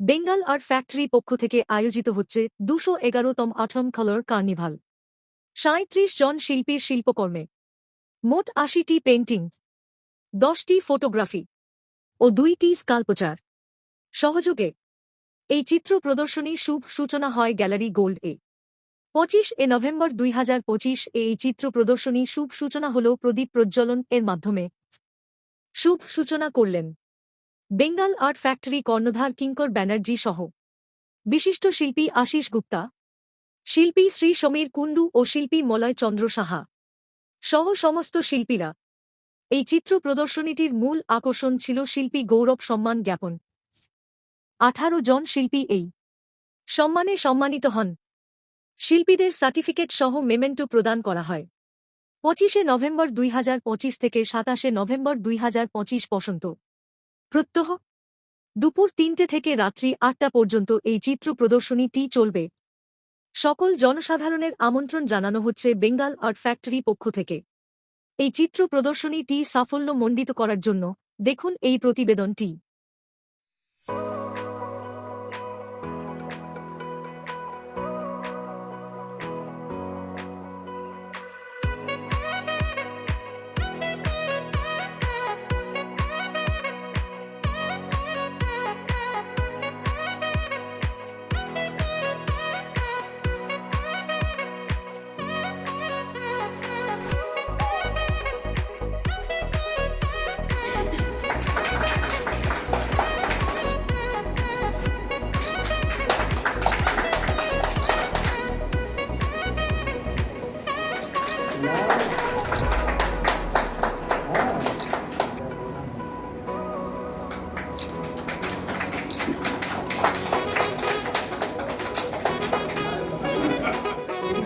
Bengal art factory পক্ষ থেকে আয়োজিত হচ্ছে দুশো এগারোতম আঠম কালার কার্নিভাল। সাঁত্রিশ জন শিল্পীর শিল্পকর্মে। মোট আশিটি পেন্টিং দশটি ফটোগ্রাফি। ও দুইটি স্কাল্পচার। সহযোগে। এই চিত্র প্রদর্শনী শুভ সূচনা হয় গ্যালারি গোল্ড এ। পঁচিশ এ নভেম্বর দুই হাজার পঁচিশ এ এই চিত্র প্রদর্শনী শুভ সূচনা হল প্রদীপ প্রজ্বলন এর মাধ্যমে। শুভ সূচনা করলেন। বেঙ্গল আর্ট ফ্যাক্টরি কর্ণধার কিঙ্কর ব্যানার্জি সহ। বিশিষ্ট শিল্পী আশিস গুপ্তা, শিল্পী শ্রী সমীর কুণ্ডু ও শিল্পী মলয় চন্দ্র সাহা সহ সমস্ত শিল্পীরা। এই চিত্র প্রদর্শনীটির মূল আকর্ষণ ছিল শিল্পী গৌরব সম্মান জ্ঞাপন। আঠারো জন শিল্পী এই সম্মানে সম্মানিত হন। শিল্পীদের সার্টিফিকেট সহ মেমেন্টো প্রদান করা হয়। পঁচিশে নভেম্বর দুই হাজার পঁচিশ থেকে সাতাশে নভেম্বর দুই পর্যন্ত। প্রত্যহ? দুপুর তিনটে থেকে রাত্রি আটটা পর্যন্ত এই চিত্র প্রদর্শনীটি চলবে। সকল জনসাধারণের আমন্ত্রণ জানানো হচ্ছে বেঙ্গাল আর্ট ফ্যাক্টরি পক্ষ থেকে। এই চিত্র প্রদর্শনীটি সাফল্য মণ্ডিত করার জন্য দেখুন এই প্রতিবেদনটি।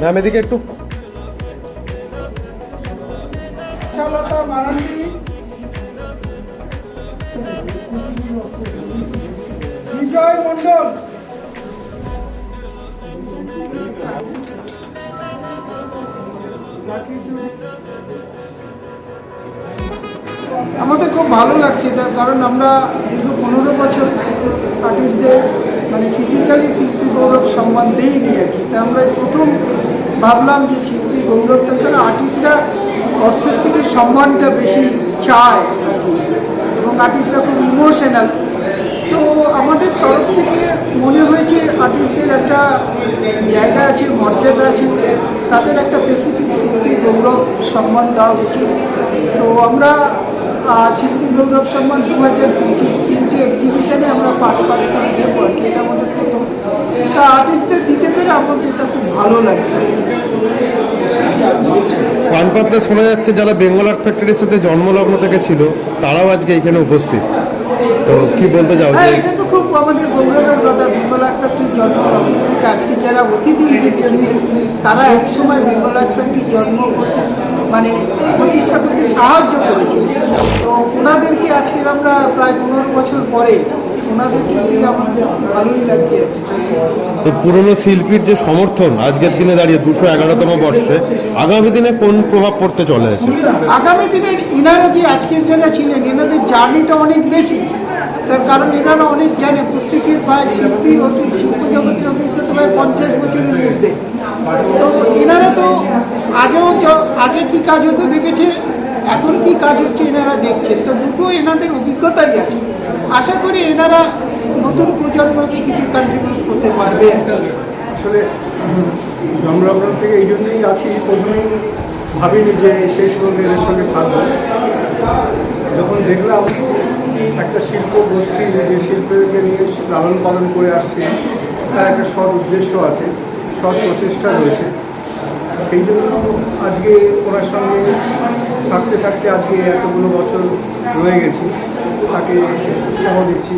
ম্যাম, এদিকে একটু। বিজয় মন্ডল আমাদের খুব ভালো লাগছে, তার কারণ আমরা দীর্ঘ পনেরো বছর আর্টিস্টদের মানে ফিজিক্যালি শিল্পী গৌরব সম্মান দেইনি আর কি। তা আমরা প্রথম ভাবলাম যে শিল্পী গৌরবটা ছাড়া আর্টিস্টরা অর্থের থেকে সম্মানটা বেশি চায় আর কি। এবং আর্টিস্টরা খুব ইমোশনাল তো আমাদের তরফ থেকে মনে হয়েছে আর্টিস্টদের একটা জায়গা আছে, মর্যাদা আছে। তাদের একটা স্পেসিফিক শিল্পী গৌরব সম্মান দেওয়া উচিত। তো আমরা শিল্পী গৌরব সম্মান দু হাজার পঁচিশ তিনটি এক্সিবিশনে আমরা পাঠ পাঠ করে দেবো আর কি, এটা আমাদের প্রথম। তা আর্টিস্টদের দিতে পেরে আমার এটা খুব ভালো লাগবে পান শোনা যাচ্ছে, যারা বেঙ্গল আর্ট ফ্যাক্টরির সাথে জন্মলগ্ন থেকে ছিল, তারাও আজকে এখানে উপস্থিত। তো কি বলতে চাও হ্যাঁ যে এটা তো খুব আমাদের গৌরবের কথা। ফ্যাক্টরি জন্ম আজকে যারা অতিথি হিসেবে তারা একসময় ফ্যাক্টরি জন্ম করতে মানে প্রতিষ্ঠা করতে সাহায্য করেছে তো ওনাদেরকে আজকের আমরা প্রায় পনেরো বছর পরে ওনাদেরকে পেয়ে আমাদের ভালোই লাগছে। এই পুরনো শিল্পীর যে সমর্থন আজকের দিনে দাঁড়িয়ে দুশো এগারোতম বর্ষে আগামী দিনে কোন প্রভাব পড়তে চলে আছে আগামী দিনের ইনারা যে আজকের যারা ছিলেন এনাদের জার্নিটা অনেক বেশি। তার কারণ এনারা অনেক জানে প্রত্যেকের প্রায় শিল্পীর অতি শিল্প জগতের অভিজ্ঞতা প্রায় পঞ্চাশ বছরের মধ্যে। তো এনারা তো আগেও আগে কি কাজ হতে দেখেছে? এখন কি কাজ হচ্ছে এনারা দেখছেন? তো দুটো এনাদের অভিজ্ঞতাই আছে। আশা করি এনারা নতুন প্রজন্মকে কিছু কন্ট্রিবিউট করতে পারবে। আসলে জন্মলগ্ন থেকে এই জন্যই আছি প্রথমেই ভাবিনি যে শেষ পর্যন্ত এদের সঙ্গে থাকব। যখন দেখলাম একটা শিল্প গোষ্ঠী, যে শিল্পকে নিয়ে লালন পালন করে আসছে, তার একটা সৎ উদ্দেশ্য আছে, সৎ প্রচেষ্টা রয়েছে। সেই জন্য আজকে ওনার সঙ্গে থাকতে থাকতে আজকে এতগুলো বছর রয়ে গেছি, তাকে উৎসাহ দিচ্ছি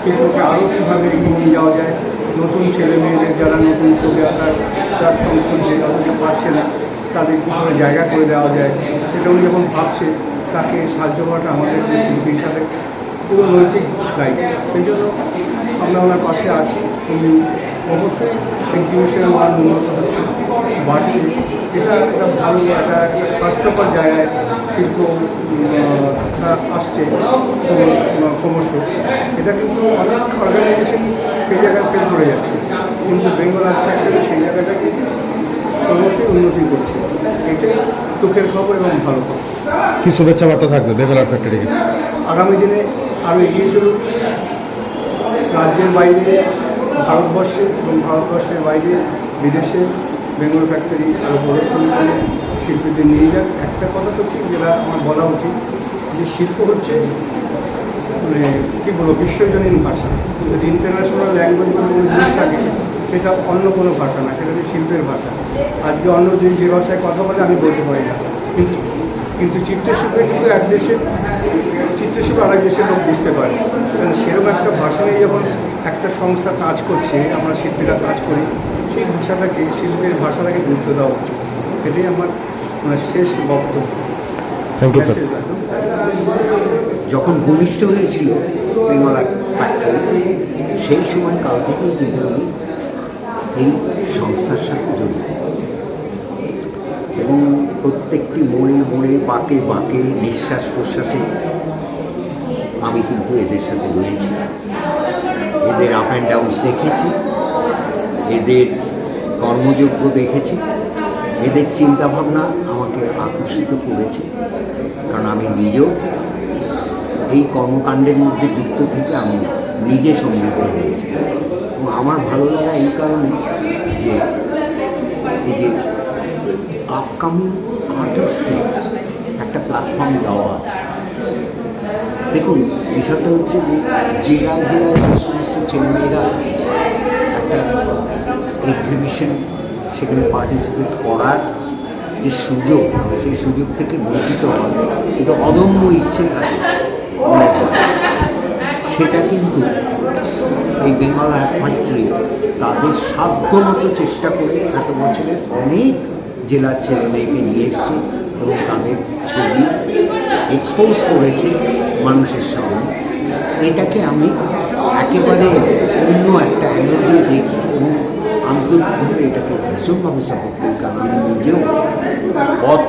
সেগুলোকে আরও কীভাবে এগিয়ে নিয়ে যাওয়া যায়, নতুন ছেলে মেয়েদের যারা নতুন ছবি আঁকার প্ল্যাটফর্ম খুঁজছে অথচ পাচ্ছে না, তাদের কীভাবে জায়গা করে দেওয়া যায়, সেটা উনি যখন ভাবছে, তাকে সাহায্য করাটা আমাদের যে শিল্পী হিসাবে পুরো নৈতিক দায়িত্ব। সেই জন্য আমরা ওনার পাশে আছি। উনি অবশ্যই এক্সিবিশনের মান উন্নত হচ্ছে বাড়ছে এটা একটা ভালো একটা একটা স্বাস্থ্যকর জায়গায় শিল্প আসছে ক্রমশ। এটা কিন্তু অনেক অর্গানাইজেশন সেই জায়গায় ফেল করে যাচ্ছে। কিন্তু বেঙ্গল আর্ট ফ্যাক্টরি সেই জায়গাটাকে ক্রমশই উন্নতি করছে। এটাই সুখের খবর এবং ভালো খবর। কি শুভেচ্ছা বার্তা থাকবে বেঙ্গল আর্ট ফ্যাক্টরিকে আগামী দিনে আরও এগিয়ে চলুক। রাজ্যের বাইরে ভারতবর্ষে এবং ভারতবর্ষের বাইরে বিদেশে বেঙ্গল ফ্যাক্টরি আরও প্রদর্শনী করে শিল্পীদের নিয়ে যাক। একটা কথা তো ঠিক, যেটা আমার বলা উচিত, যে শিল্প হচ্ছে মানে কী বলব, বিশ্বজনীন ভাষা। যদি ইন্টারন্যাশনাল ল্যাঙ্গুয়েজ কোনো জিনিস থাকে, সেটা অন্য কোনো ভাষা না, সেটা হচ্ছে শিল্পের ভাষা। আজকে অন্য যে ভাষায় কথা বলে, আমি বলতে পারি না। কিন্তু কিন্তু চিত্রশিল্পে কিন্তু এক দেশের চিত্রশিল্প আরেক দেশের লোক বুঝতে পারে। কারণ সেরকম একটা ভাষা নিয়ে যখন একটা সংস্থা কাজ করছে আমরা শিল্পীরা কাজ করি সেই ভাষাটাকে শিল্পের ভাষাটাকে গুরুত্ব দেওয়া উচিত। এটাই আমার মানে শেষ বক্তব্য। থ্যাংক ইউ স্যার যখন ভূমিষ্ঠ হয়েছিল ফ্যাক্টরি সেই সময় কাল থেকেই কিন্তু আমি এই সংস্থার সাথে জড়িত। এবং প্রত্যেকটি মোড়ে মোড়ে বাঁকে বাঁকে নিঃশ্বাস প্রশ্বাসে আমি কিন্তু এদের সাথে রয়েছি। এদের আপ অ্যান্ড ডাউনস দেখেছি। এদের কর্মযোগ্য দেখেছি। এদের চিন্তাভাবনা আমাকে আকর্ষিত করেছে। কারণ আমি নিজেও এই কর্মকাণ্ডের মধ্যে যুক্ত থেকে আমি নিজে সমৃদ্ধ হয়েছি। এবং আমার ভালো লাগা এই কারণে যে এই যে আপকামিং আর্টিস্টকে একটা প্ল্যাটফর্ম দেওয়া দেখুন, বিষয়টা হচ্ছে যে জেলায় জেলায় যে সমস্ত ছেলেমেয়েরা একটা এক্সিবিশন সেখানে পার্টিসিপেট করার যে সুযোগ, সেই সুযোগ থেকে বঞ্চিত হয় কিন্তু অদম্য ইচ্ছে থাকে সেটা কিন্তু এই বেঙ্গল আর্ট ফ্যাক্টরি তাদের সাধ্যমতো চেষ্টা করে এত বছরে অনেক জেলার ছেলে মেয়েকে নিয়ে এসছে এবং তাদের ছবি এক্সপোজ করেছে মানুষের সামনে। এটাকে আমি একেবারে অন্য একটা অ্যাঙ্গেল দিয়ে দেখি এবং আন্তরিকভাবে এটাকে ভীষণভাবে সাপোর্ট করি কারণ আমি নিজেও পথ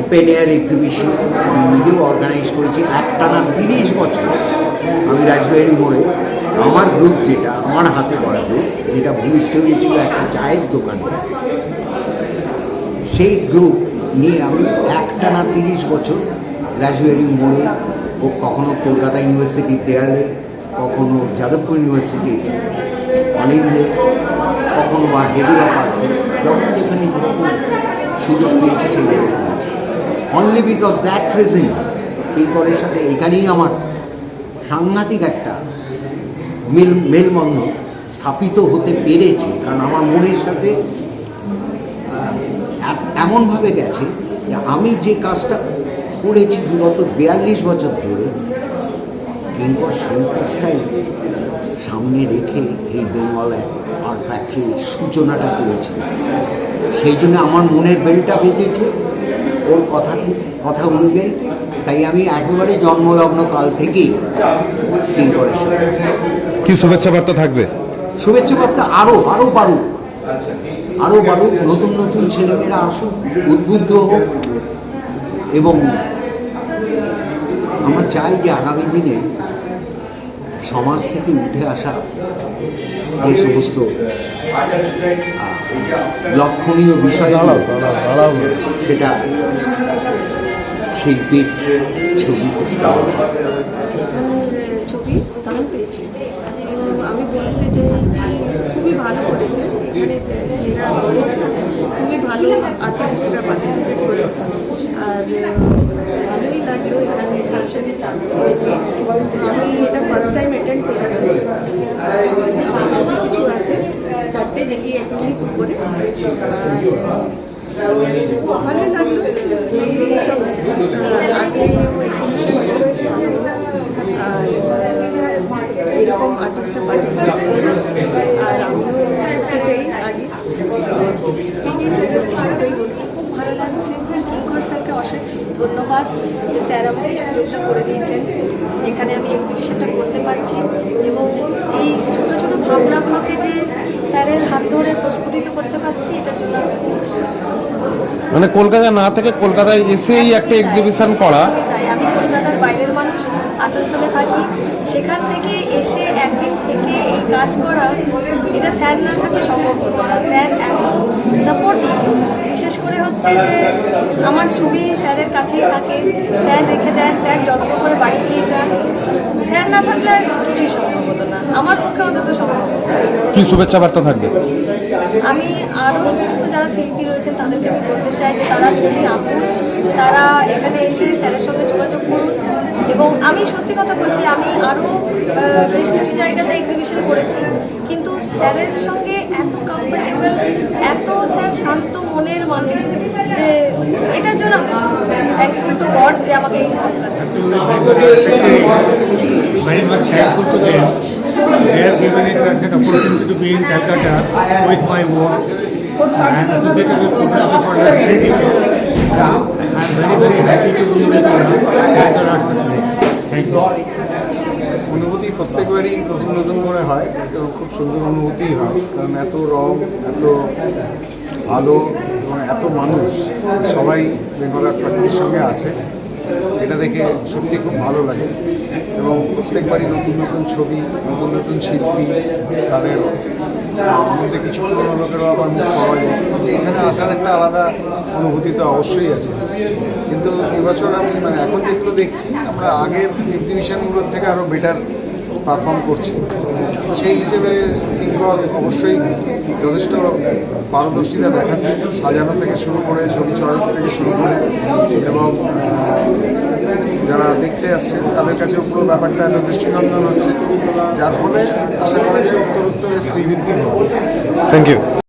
ওপেন এয়ার এক্সিবিশন নিজেও অর্গানাইজ করেছি একটানা তিরিশ বছর। আমি রাজবাড়ি মোড়ে আমার গ্রুপ যেটা, আমার হাতে করা গ্রুপ যেটা ভূমিষ্ঠ হয়েছিল একটা চায়ের দোকানে। সেই গ্রুপ নিয়ে আমি একটানা তিরিশ বছর রাজবাড়ি মোড়ে ও কখনো কলকাতা ইউনিভার্সিটির দেয়ালে কখনো যাদবপুর ইউনিভার্সিটি অলিন্দে কখনো বা হেদুরা যখন যেখানে সুযোগ পেয়েছি সেগুলো অনলি বিকজ দ্যাট রিজন এই কলের সাথে এখানেই আমার সাংঘাতিক একটা মেল, মেলবন্ধন স্থাপিত হতে পেরেছে। কারণ আমার মনের সাথে এমনভাবে গেছে যে আমি যে কাজটা করেছি বিগত বিয়াল্লিশ বছর ধরে কিংবা সেই কাজটাই সামনে রেখে এই বেঙ্গল আর্ট ফ্যাক্টরির সূচনাটা করেছি। সেই জন্য আমার মনের বেলটা বেজেছে ওর কথা কথা অনুযায়ী। তাই আমি একেবারে জন্মলগ্ন কাল থেকেই কিঙ্করের সাথে। কি শুভেচ্ছা বার্তা থাকবে? শুভেচ্ছা বার্তা আরও আরও বাড়ুক। আরও বাড়ুক নতুন নতুন ছেলেমেয়েরা আসুক উদ্বুদ্ধ হোক এবং আমরা চাই যে আগামী দিনে সমাজ থেকে উঠে আসা যে সমস্ত লক্ষণীয় বিষয় সেটা শিল্পীর ছবিতে স্থান পায়। ছবি স্থান পেয়েছে করেছে যে যারা রয়েছে খুবই ভালো আর্টিস্টরা পার্টিসিপেট করেছে। আর ভালোই লাগল এখানে ফাংশনে আমি এটা ফার্স্ট টাইম অ্যাটেন্ড করেছি। আর ছবি কিছু আছে, চারটে দেখি অ্যাক্টিভ করে আর, ভালোই লাগল এইসব আগে আর এরকম আর্টিস্টরা পার্টিসিপেট করে আর আমিও করতে চাই আগে সেটাই বলব খুব ভালো লাগছে কিঙ্কর স্যারকে অশেষ ধন্যবাদ যে স্যার আমাকে এই সুযোগটা করে দিয়েছেন এখানে আমি এক্সিবিশনটা করতে পারছি এবং এই ছোটো ছোটো ভাবনাগুলোকে যে স্যারের হাত ধরে করতে পারছি এটার জন্য মানে কলকাতা না থেকে কলকাতায় এসেই একটা এক্সিবিশন করা। তাই আমি কলকাতার বাইরের মানুষ আসানসোলে থাকি। সেখান থেকে এসে একদিন থেকে এই কাজ করা এটা স্যার না থাকলে সম্ভব হতো না। স্যার এত সাপোর্টিভ বিশেষ করে হচ্ছে যে আমার ছবি স্যারের কাছেই থাকে। স্যার রেখে দেন স্যার যত্ন করে বাড়ি নিয়ে যান। স্যার না থাকলে কিছুই সম্ভব হতো না। আমার পক্ষে অন্তত সম্ভব। কি শুভেচ্ছা বার্তা থাকবে? আমি আরও সমস্ত যারা শিল্পী রয়েছেন তাদেরকে আমি বলতে চাই যে তারা ছবি আঁকুন, তারা এখানে এসে স্যারের সঙ্গে যোগাযোগ করুন এবং আমি সত্যি কথা বলছি, আমি আরও বেশ কিছু জায়গাতে এক্সিবিশন করেছি, কিন্তু স্যারের সঙ্গে এত এত স্যার শান্ত মনের মানুষ যে এটার জন্য থ্যাঙ্কফুল টু গড যে আমাকে এই পথটা very much thankful to them. They have given us such an opportunity to be in Calcutta with my work and associated with photography for three decades. I am very very happy to be with Factory. Thank you. প্রত্যেকবারই নতুন নতুন করে হয় এবং খুব সুন্দর অনুভূতি হয়, কারণ এত রং, এত আলো এবং এত মানুষ, সবাই বেঙ্গল ফ্যাক্টরির সঙ্গে আছে, এটা দেখে সত্যি খুব ভালো লাগে। এবং প্রত্যেকবারই নতুন নতুন ছবি, নতুন নতুন শিল্পী, তাদের মধ্যে কিছু পুরোনো লোকেরও আবার মুখ পাওয়া যায়। এখানে আসার একটা আলাদা অনুভূতি তো অবশ্যই আছে। কিন্তু এবছর আমি মানে এখন যেগুলো দেখছি, আমরা আগের এক্সিবিশনগুলোর থেকে আরও বেটার পারফর্ম করছে, সেই হিসেবে কিঙ্কর অবশ্যই যথেষ্ট পারদর্শিতা দেখাচ্ছে, সাজানো থেকে শুরু করে ছবি চয়েস থেকে শুরু করে, এবং যারা দেখতে আসছে তাদের কাছে পুরো ব্যাপারটা এত দৃষ্টিনন্দন হচ্ছে। যার ফলে আশা করা যায় উত্তর উত্তরের শ্রীবৃদ্ধি হবে। Thank you